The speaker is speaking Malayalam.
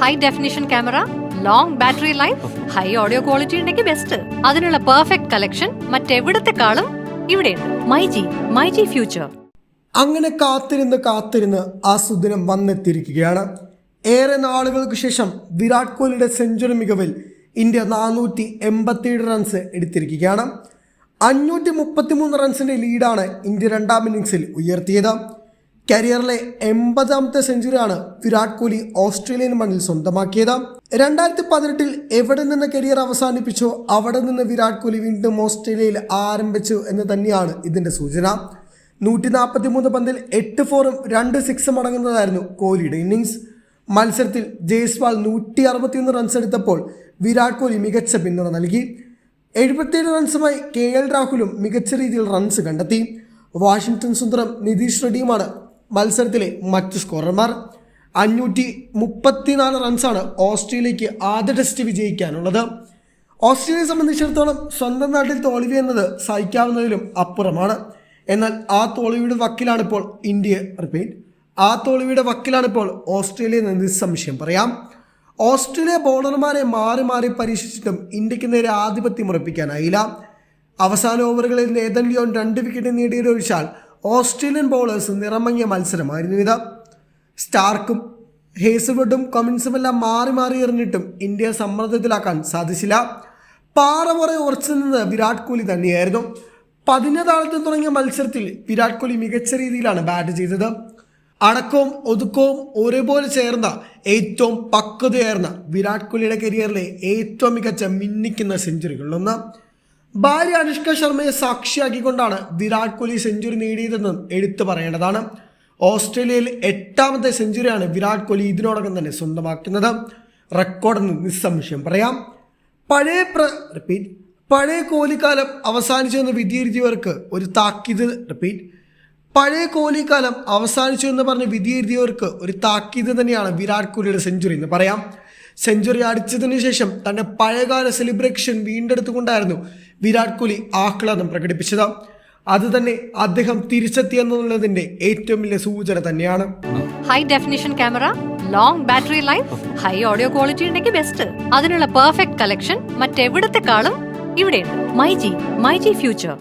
High definition camera long battery life high audio quality ഉണ്ടെങ്കിൽ ബെസ്റ്റ് അതിനുള്ള പെർഫെക്റ്റ് കളക്ഷൻ മറ്റെവിടത്തെക്കാളും ഇവിടെയുണ്ട്. മൈജി മൈജി ഫ്യൂച്ചർ അങ്ങനെ കാത്തിരുന്ന് കാത്തിരുന്ന് ആ സുദിനം വന്നെത്തിയിരിക്കുകയാണ്. ഏറെ നാളുകൾക്ക് ശേഷം വിരാട് കോഹ്ലിയുടെ സെഞ്ചുറി മികവിൽ ഇന്ത്യ നാനൂറ്റി എൺപത്തിയേഴ് റൺസ് എടുത്തിരിക്കുകയാണ് അഞ്ഞൂറ്റി മുപ്പത്തിമൂന്ന് റൺസിന്റെ ലീഡാണ് ഇന്ത്യ രണ്ടാം ഇന്നിംഗ്സിൽ ഉയർത്തിയത്. കരിയറിലെ എൺപതാമത്തെ സെഞ്ചുറിയാണ് വിരാട് കോഹ്ലി ഓസ്ട്രേലിയൻ മണ്ണിൽ സ്വന്തമാക്കിയത്. രണ്ടായിരത്തി പതിനെട്ടിൽ എവിടെ നിന്ന് കരിയർ അവസാനിപ്പിച്ചോ അവിടെ നിന്ന് വിരാട് കോഹ്ലി വീണ്ടും ഓസ്ട്രേലിയയിൽ ആരംഭിച്ചു എന്ന് തന്നെയാണ് ഇതിന്റെ സൂചന. നൂറ്റി നാൽപ്പത്തി മൂന്ന് പന്തിൽ എട്ട് ഫോറും രണ്ട് സിക്സും അടങ്ങുന്നതായിരുന്നു കോഹ്ലിയുടെ ഇന്നിങ്സ് മത്സരത്തിൽ ജയ്സ്വാൾ നൂറ്റി അറുപത്തിയൊന്ന് റൺസ് എടുത്തപ്പോൾ വിരാട് കോഹ്ലി മികച്ച പിന്തുണ നൽകി. എഴുപത്തിയേഴ് റൺസുമായി കെ എൽ രാഹുലും മികച്ച രീതിയിൽ റൺസ് കണ്ടെത്തി. വാഷിംഗ്ടൺ സുന്ദരം നിതീഷ് റെഡ്ഡിയുമാണ് മത്സരത്തിലെ മറ്റ് സ്കോറർമാർ അഞ്ഞൂറ്റി മുപ്പത്തിനാല് റൺസാണ് ഓസ്ട്രേലിയക്ക് ആദ്യ ടെസ്റ്റ് വിജയിക്കാനുള്ളത്. ഓസ്ട്രേലിയയെ സംബന്ധിച്ചിടത്തോളം സ്വന്തം നാട്ടിൽ തോൽവി എന്നത് സഹിക്കാവുന്നതിലും അപ്പുറമാണ്. എന്നാൽ ആ തോൽവിയുടെ വക്കിലാണ് ഇപ്പോൾ ഇന്ത്യ. റിപ്പീറ്റ് ആ തോൽവിയുടെ വക്കിലാണ് ഇപ്പോൾ ഓസ്ട്രേലിയ എന്ന് നിസ്സംശയം പറയാം. ഓസ്ട്രേലിയ ബോളർമാരെ മാറി മാറി പരീക്ഷിച്ചിട്ടും ഇന്ത്യയ്ക്ക് നേരെ ആധിപത്യം ഉറപ്പിക്കാനായില്ല. അവസാന ഓവറുകളിൽ നേതൻ ലിയോൺ രണ്ട് വിക്കറ്റ് നേടിയതൊഴിച്ചാൽ ഓസ്ട്രേലിയൻ ബോളേഴ്സ് നിറമങ്ങിയ മത്സരമായിരുന്നു ഇത് സ്റ്റാർക്കും ഹേസവുഡും കമിൻസുമെല്ലാം മാറി മാറി എറിഞ്ഞിട്ടും ഇന്ത്യ സമ്മർദ്ദത്തിലാക്കാൻ സാധിച്ചില്ല. പാറ പുറ ഉറച്ചു നിന്നത് വിരാട് കോഹ്ലി തന്നെയായിരുന്നു. പതിനതാളത്തിൽ തുടങ്ങിയ മത്സരത്തിൽ വിരാട് കോഹ്ലി മികച്ച രീതിയിലാണ് ബാറ്റ് ചെയ്തത്. അടക്കവും ഒതുക്കവും ഒരേപോലെ ചേർന്ന ഏറ്റവും പക്വതയേർന്ന വിരാട് കോഹ്ലിയുടെ കരിയറിലെ ഏറ്റവും മികച്ച മിന്നിക്കുന്ന സെഞ്ചുറികളിലൊന്ന് ഭാര്യ അനുഷ്ക ശർമ്മയെ സാക്ഷിയാക്കിക്കൊണ്ടാണ് വിരാട് കോഹ്ലി സെഞ്ചുറി നേടിയതെന്നും എടുത്തു പറയേണ്ടതാണ്. ഓസ്ട്രേലിയയിൽ എട്ടാമത്തെ സെഞ്ചുറിയാണ് വിരാട് കോഹ്ലി ഇതിനോടകം തന്നെ സ്വന്തമാക്കുന്നത്. റെക്കോർഡെന്ന് നിസ്സംശയം പറയാം. പഴയ പ്ര റിപ്പീറ്റ് പഴയ കോഹ്ലിക്കാലം അവസാനിച്ചെന്ന് വിധിയെഴുതിയവർക്ക് ഒരു താക്കീത് റിപ്പീറ്റ് പഴയ കോഹ്ലിക്കാലം അവസാനിച്ചു എന്ന് പറഞ്ഞ് വിധിയെഴുതിയവർക്ക് ഒരു താക്കീത് തന്നെയാണ് വിരാട് കോഹ്ലിയുടെ സെഞ്ചുറി എന്ന് പറയാം. സെഞ്ചുറി അടിച്ചതിന് ശേഷം തന്റെ പഴയകാല സെലിബ്രേഷൻ വീണ്ടെടുത്തുകൊണ്ടായിരുന്നു വിരാട് കോഹ്ലി ആഹ്ലാദം പ്രകടിപ്പിച്ചത്. അത് തന്നെ അദ്ദേഹം തിരിച്ചെത്തിയെന്നുള്ളതിന്റെ ഏറ്റവും വലിയ സൂചന തന്നെയാണ്. High definition camera long battery life high audio quality ഉണ്ടെങ്കിൽ ബെസ്റ്റ് അതിനുള്ള പെർഫെക്റ്റ് കളക്ഷൻ മറ്റെവിടത്തെക്കാളും ഇവിടെയുണ്ട്. My G future